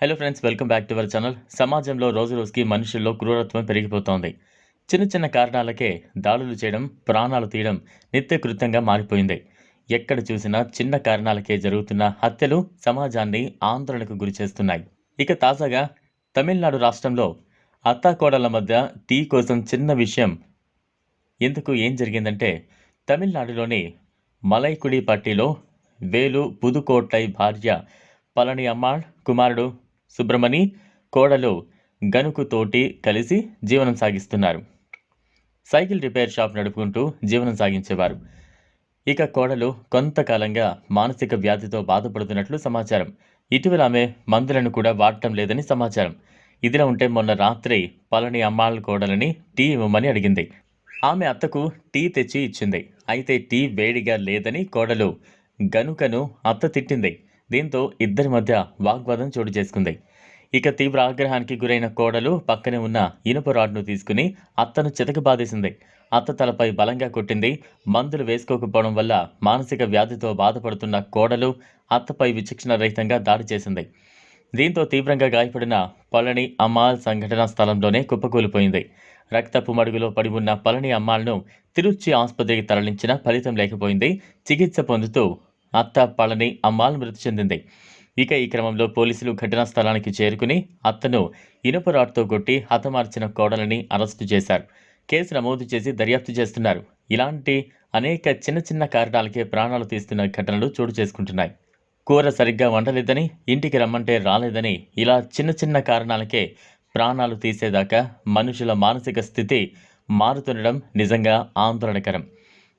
Hello friends welcome back to our channel సమాజంలో రోజు రోజుకి మనుషుల్లో క్రూరత్వం పెరిగిపోతోంది. చిన్న చిన్న కారణాలకే దాడులు చేయడం ప్రాణాలు తీయడం నిత్యకృత్యంగా మారిపోయింది. ఎక్కడ చూసినా చిన్న కారణాలకే జరుగుతున్న హత్యలు సమాజాన్ని ఆందోళనకు గురిచేస్తున్నాయి ఇక తాజాగా తమిళనాడు రాష్ట్రంలో అత్తాకోడల మధ్య టీ కోసం చిన్న విషయం ఎందుకు ఏం జరిగిందంటే తమిళనాడులోని మలైకుడి పట్టిలో వేలు పుదుకోట్లై భార్య పళని అమ్మాళ్ కుమారుడు సుబ్రమణి కోడలు గనుకుతోటి కలిసి జీవనం సాగిస్తున్నారు. సైకిల్ రిపేర్ షాప్ నడుపుకుంటూ జీవనం సాగించేవారు. ఇక కోడలు కొంతకాలంగా మానసిక వ్యాధితో బాధపడుతున్నట్లు సమాచారం. ఇటీవల ఆమె మందులను కూడా వాడటం లేదని సమాచారం. ఇదిలా ఉంటే మొన్న రాత్రి పలని అమ్మాళ్ళ కోడలని టీ ఇవ్వమని అడిగింది. ఆమె అత్తకు టీ తెచ్చి ఇచ్చింది. అయితే టీ వేడిగా లేదని కోడలు గనుకను అత్త తిట్టింది. దీంతో ఇద్దరి మధ్య వాగ్వాదం చోటు చేసుకుంది. ఇక తీవ్ర ఆగ్రహానికి గురైన కోడలు పక్కనే ఉన్న ఇనుప రాడ్ను తీసుకుని అత్తను చితకబాదేసింది అత్త తలపై బలంగా కొట్టింది. మందులు వేసుకోకపోవడం వల్ల మానసిక వ్యాధితో బాధపడుతున్న కోడలు అత్తపై విచక్షణ రహితంగా దాడి చేసింది. దీంతో తీవ్రంగా గాయపడిన పళని అమ్మాల్ సంఘటనా స్థలంలోనే కుప్పకూలిపోయింది. రక్తపు మడుగులో పడి ఉన్న పళని అమ్మాల్ను తిరుచి ఆసుపత్రికి తరలించిన ఫలితం లేకపోయింది. చికిత్స పొందుతూ అత్త పళని అమ్మాల్ మృతి చెందింది. ఇక ఈ క్రమంలో పోలీసులు ఘటనా స్థలానికి చేరుకుని అత్తను ఇనుప రాడ్తో కొట్టి హతమార్చిన కోడలని అరెస్టు చేశారు. కేసు నమోదు చేసి దర్యాప్తు చేస్తున్నారు. ఇలాంటి అనేక చిన్న చిన్న కారణాలకే ప్రాణాలు తీస్తున్న ఘటనలు చోటు చేసుకుంటున్నాయి. కూర సరిగ్గా వండలేదని ఇంటికి రమ్మంటే రాలేదని ఇలా చిన్న చిన్న కారణాలకే ప్రాణాలు తీసేదాకా మనుషుల మానసిక స్థితి మారుతుండడం నిజంగా ఆందోళనకరం.